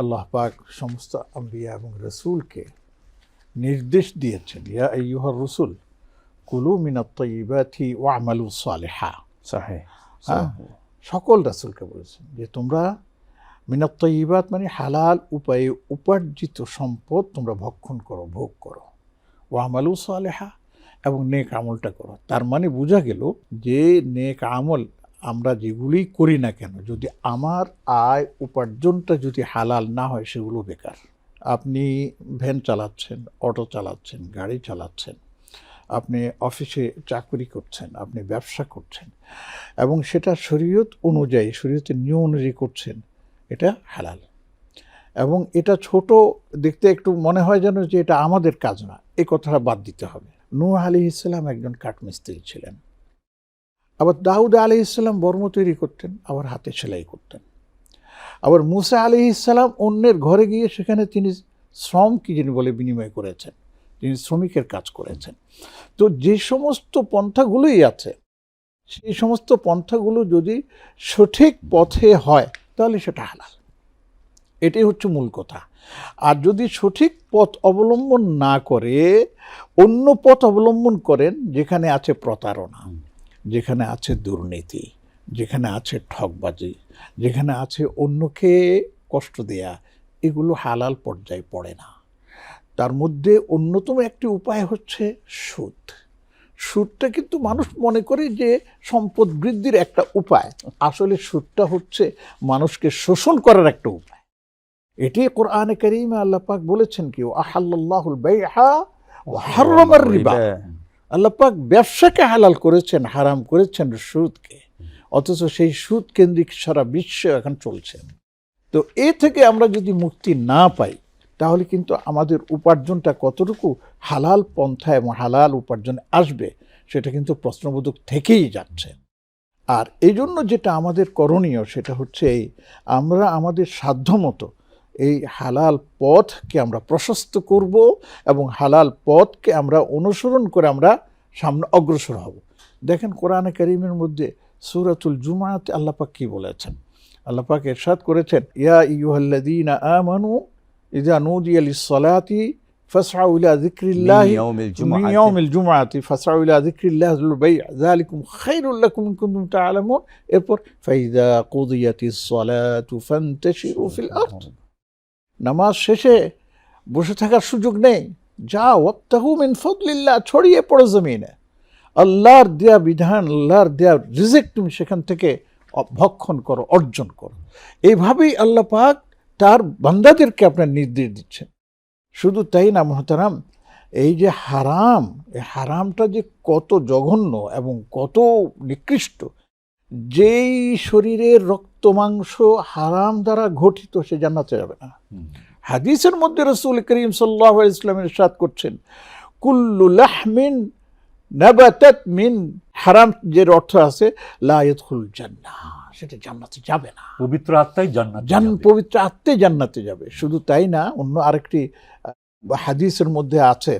আল্লাহ পাক সমস্ত আম্বিয়া এবং রসুলকে নির্দেশ দিয়েছেন ইয়া আইয়ুহার রসুল কুলু মিনাত তৈবাথি ও আমালু সালেহা। সাহে হ্যাঁ সকল রাসুলকে বলেছেন যে তোমরা মিনাত তৈবাত মানে হালাল উপায়ে উপার্জিত সম্পদ তোমরা ভক্ষণ করো ভোগ করো। ও আমালু সালেহা এবং নেক আমলটা করো। তার মানে বোঝা গেল যে নেক আমল আমরা যেগুলি করি না কেন, যদি আমার আয় উপার্জনটা যদি হালাল না হয়, সেগুলো বেকার। আপনি ভ্যান চালাচ্ছেন, অটো চালাচ্ছেন, গাড়ি চালাচ্ছেন, আপনি অফিসে চাকরি করছেন, আপনি ব্যবসা করছেন, এবং সেটা শরীয়ত অনুযায়ী শরীয়তের নিয়ম অনুযায়ী করছেন, এটা হালাল। এবং এটা ছোট, দেখতে একটু মনে হয় যেন যে এটা আমাদের কাজ না এই কথাটা বাদ দিতে হবে। নূহ আলি ইসলাম একজন কাঠমিস্ত্রি ছিলেন। আবার দাউদ আলি ইসলাম বর্ম তৈরি করতেন, আবার হাতে সেলাই করতেন। আবার মুসা আলি ইসলাম অন্যের ঘরে গিয়ে সেখানে তিনি শ্রম কি যিনি বলে বিনিময় করেছেন, তিনি শ্রমিকের কাজ করেছেন। তো যে সমস্ত পন্থাগুলোই আছে, সেই সমস্ত পন্থাগুলো যদি সঠিক পথে হয়, তাহলে সেটা হালাল। এটাই হচ্ছে মূল কথা। আর যদি সঠিক পথ অবলম্বন না করে, অন্য পথ অবলম্বন করেন, যেখানে আছে প্রতারণা। যেখানে আছে দুর্নীতি, যেখানে আছে ঠকবাজি যেখানে আছে অন্যকে কষ্ট দেয়া, এগুলো হালাল পর্যায়ে পড়ে না। তার মধ্যে অন্যতম একটি উপায় হচ্ছে সুদ। সুদটা কিন্তু মানুষ মনে করে যে সম্পদ বৃদ্ধির একটা উপায়। আসলে সুদটা হচ্ছে মানুষকে শোষণ করার একটা উপায়। এটি কোরআনে করিমে আল্লাহ পাক বলেছেন কি আহাল্লাহুল বাইহা ওয়া হাররামার রিবা। আল্লাহ পাক ব্যবসাকে হালাল করেছেন, হারাম করেছেন সুদকে। অথচ সেই সুদ কেন্দ্রিক সারা বিশ্ব এখন চলছে। তো এ থেকে আমরা যদি মুক্তি না পাই, তাহলে কিন্তু আমাদের উপার্জনটা কতটুকু হালাল পন্থা এবং হালাল উপার্জন আসবে, সেটা কিন্তু প্রশ্নবোধক থেকেই যাচ্ছে। আর এই জন্য যেটা আমাদের করণীয়, সেটা হচ্ছে এই, আমরা আমাদের সাধ্যমতো এই হালাল পথকে আমরা প্রশস্ত করব এবং হালাল পথকে আমরা অনুসরণ করে আমরা সামনে অগ্রসর হব দেখেন কোরআনে করিমের মধ্যে সুরাতুল জুমাতে আল্লাপাক কি বলেছেন আল্লাপাক এরশাদ করেছেন ইয়া ইউহাল্লাদিনা আমানু ইদা নুদিয়া লিসসালাতি ফাসআউ ইলা যিকরিল্লাহ من يوم الجمعة من يوم الجمعة فاسعوا إلى ذكر الله ذو البيع ذلكم خير لكم إن كنتم تعلمون এরপর فإذا قضيت الصلاة فانتشروا في الأرض নামাজ শেষে বসে থাকার সুযোগ নেই। যা ওয়াক্তাহু মিন ফদলিল্লাহ, ছড়িয়ে পড়ো জমিনে। আল্লাহর দেয়া বিধান, আল্লাহর দেয়া রিজেক্ট তুমি সেখান থেকে ভক্ষণ করো, অর্জন করো। এইভাবেই আল্লাহ পাক তার বান্দাদেরকে আপনার নির্দেশ দিচ্ছেন। শুধু তাই না মহতারাম, এই যে হারাম, এই হারামটা যে কত জঘন্য এবং কত নিকৃষ্ট যেই শরীরের রক্ত মাংস হারাম দ্বারা ঘটিত সে জান্নাতে যাবে না। হাদিসের মধ্যে রসুল করিম সাল্লাহ ইসলামের সাদ করছেন কুল্লু লাহমিন নাবাতাত মিন হারাম যে অর্থ আছে লায়তুল জান্নাহ সেটা জান্নাতে যাবে না। পবিত্র আত্মাই জান্নাত জান পবিত্র আত্মে জান্নাতে যাবে। শুধু তাই না অন্য আরেকটি হাদিসের মধ্যে আছে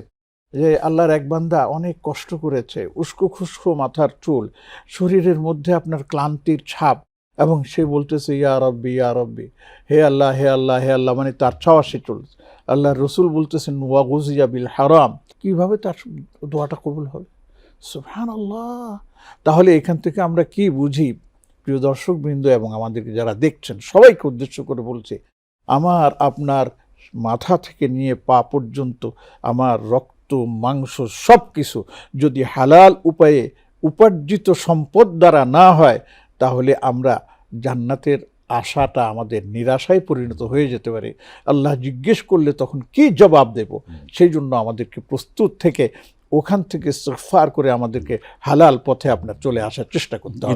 যে আল্লাহর এক বান্দা অনেক কষ্ট করেছে, উস্কো খুস্কো মাথার চুল, শরীরের মধ্যে আপনার ক্লান্তির ছাপ এবং সে বলতেছে, ইয়া রব্বি ইয়া রব্বি, হে আল্লাহ হে আল্লাহ হে আল্লাহ মানে তার চাওয়া সে চলছে আল্লাহ রসুল বলতেছেন ওয়াগুজিয়া বিল হারাম। কীভাবে তার দোয়াটা কবুল হবে? সুবহান আল্লাহ তাহলে এখান থেকে আমরা কি বুঝি? প্রিয় দর্শকবৃন্দ এবং আমাদেরকে যারা দেখছেন, সবাইকে উদ্দেশ্য করে বলছে, আমার, আপনার মাথা থেকে নিয়ে পা পর্যন্ত আমার রক্ত মাংস সব কিছু যদি হালাল উপায়ে উপার্জিত সম্পদ দ্বারা না হয়, তাহলে আমরা জান্নাতের আশাটা আমাদের নিরাশায় পরিণত হয়ে যেতে পারে। আল্লাহ জিজ্ঞেস করলে তখন কি জবাব দেব? সেই জন্য আমাদেরকে প্রস্তুত থেকে ওখান থেকে সফার করে আমাদেরকে হালাল পথে আপনার চলে আসার চেষ্টা করতে হবে।